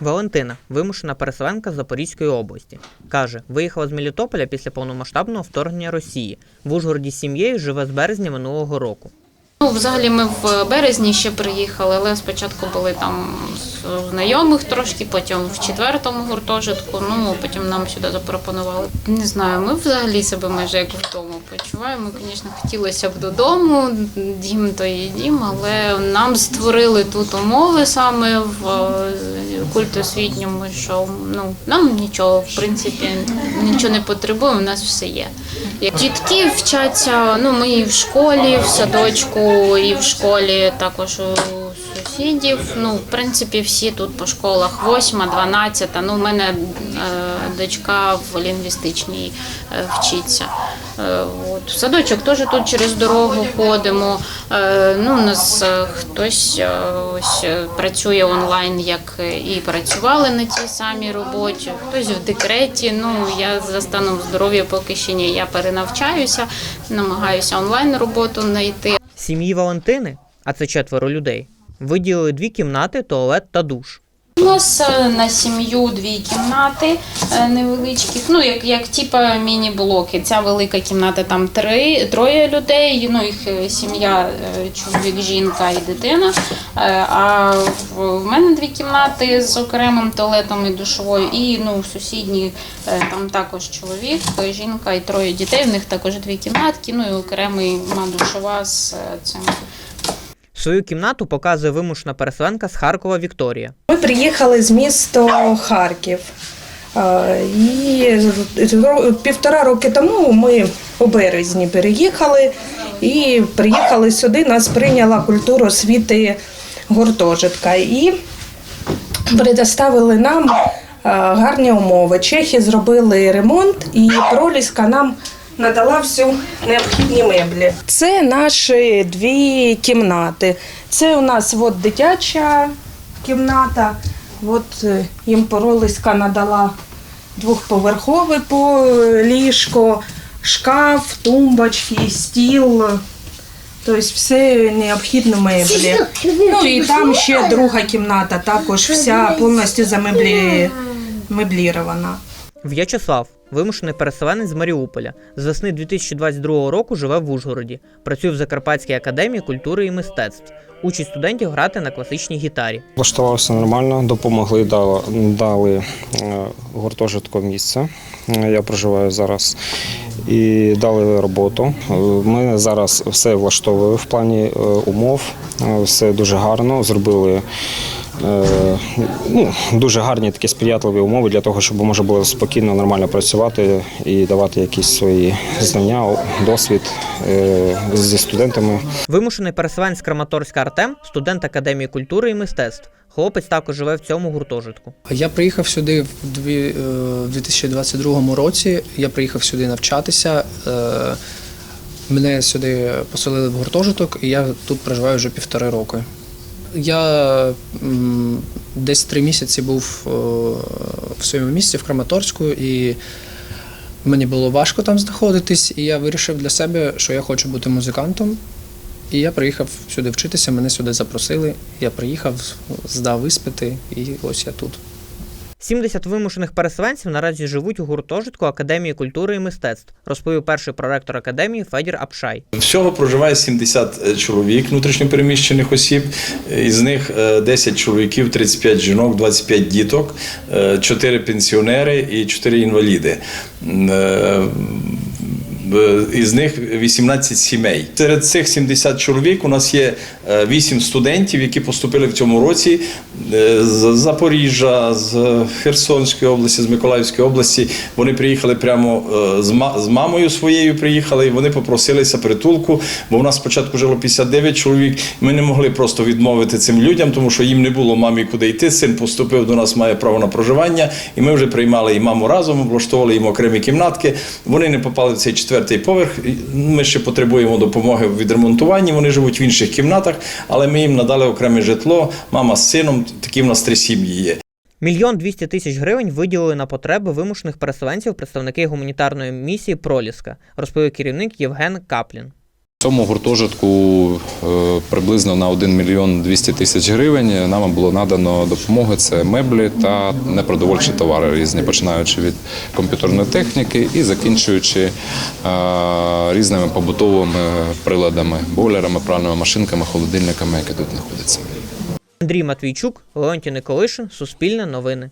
Валентина, вимушена переселенка з Запорізької області, каже, виїхала з Мелітополя після повномасштабного вторгнення Росії. В Ужгороді з сім'єю живе з березня минулого року. Ну, взагалі ми в березні ще приїхали, але спочатку були там знайомих трошки, потім в четвертому гуртожитку, ну потім нам сюди запропонували. Не знаю, ми взагалі себе майже як вдома почуваємо. Звісно, хотілося б додому, дім то є дім, але нам створили тут умови саме в е, культосвітньому, що ну нам нічого, в принципі, нічого не потребуємо, у нас все є. Дітки вчаться, ну ми і в школі, в садочку, і в школі також у сусідів. Ну, в принципі, всі тут по школах 8, 12. Ну, у мене е, дочка в лінгвістичній е, вчиться. Е, от. В садочок теж тут через дорогу ходимо. Ну, у нас хтось ось працює онлайн, як і працювали на тій самій роботі, хтось в декреті. Ну, я за станом здоров'я поки ще ні. Я перенавчаюся, намагаюся онлайн роботу знайти. Сім'ї Валентини, а це четверо людей, виділили дві кімнати, туалет та душ. У нас е, на сім'ю дві кімнати е, невеличких, ну як, як типа міні-блоки. Ця велика кімната там три, троє людей. Ну їх е, сім'я, чоловік, жінка і дитина. А в мене дві кімнати з окремим туалетом і душовою. І ну е, там також чоловік, жінка і троє дітей. В них також дві кімнатки. Ну і окремий душова з цим. Свою кімнату показує вимушена переселенка з Харкова Вікторія. Приїхали з міста Харків. Е, І півтора роки тому ми у березні переїхали і приїхали сюди. Нас прийняла культура освіти гуртожитка і предоставили нам е, гарні умови. Чехи зробили ремонт і проліска нам надала всю необхідні меблі. Це наші дві кімнати. Це у нас от дитяча кімната. От е, їм проліска надала двохповерхове по ліжко, шкаф, тумбочки, стіл. Тобто все необхідне меблі. Ну і там ще друга кімната, також вся повністю замеблі... меблірована. В'ячеслав, вимушений переселенець з Маріуполя, з весни 2022 року живе в Ужгороді. Працює в Закарпатській академії культури і мистецтв. Учить студентів грати на класичній гітарі. Влаштувався нормально, допомогли, дали, дали е, гуртожитку місце. Я проживаю зараз. І дали роботу. Мене зараз все влаштовує в плані е, умов. Е, Все дуже гарно. Зробили ну, дуже гарні такі сприятливі умови для того, щоб можна було спокійно, нормально працювати і давати якісь свої знання, досвід е, зі студентами. Вимушений переселенець Краматорська Артем, студент Академії культури і мистецтв. Хлопець також живе в цьому гуртожитку. Я приїхав сюди в дві- е, в 2022 році. Я приїхав сюди навчатися. Е, Мене сюди поселили в гуртожиток, і я тут проживаю вже півтори роки. Я десь три місяці був е, в своєму місці в Краматорську, і мені було важко там знаходитись, і я вирішив для себе, що я хочу бути музикантом. І я приїхав сюди вчитися, мене сюди запросили. Я приїхав, здав іспити, і ось я тут. 70 вимушених переселенців наразі живуть у гуртожитку Академії культури і мистецтв, розповів перший проректор академії Федір Апшай. Всього проживає 70 чоловік внутрішньопереміщених осіб. Із них е, 10 чоловіків, 35 жінок, 25 діток, 4 пенсіонери і 4 інваліди. Е, Із них 18 сімей. Серед цих 70 чоловік у нас є 8 студентів, які поступили в цьому році е, з Запоріжжя, з Херсонської області, з Миколаївської області. Вони приїхали прямо е, з ма- з мамою своєю. Приїхали і вони попросилися притулку. Бо в нас спочатку жило 59 чоловік. Ми не могли просто відмовити цим людям, тому що їм не було мамі куди йти. Син поступив до нас, має право на проживання, і ми вже приймали і маму разом, облаштовували їм окремі кімнатки. Вони не попали в цей четвертий поверх. Ми ще потребуємо допомоги в відремонтуванні. Вони живуть в інших кімнатах, але ми їм надали окреме житло. Мама з сином. Такі в нас три сім'ї є. Мільйон 200 тисяч гривень виділили на потреби вимушених переселенців представники гуманітарної місії Проліска, розповів керівник Євген Каплін. Цьому гуртожитку е, приблизно на 1 мільйон 200 тисяч гривень нам було надано допомоги. Це меблі та непродовольчі товари різні, починаючи від комп'ютерної техніки і закінчуючи е, різними побутовими приладами, бойлерами, пральними машинками, холодильниками, які тут знаходяться. Андрій Матвійчук, Леонтій Николишин, Суспільне новини.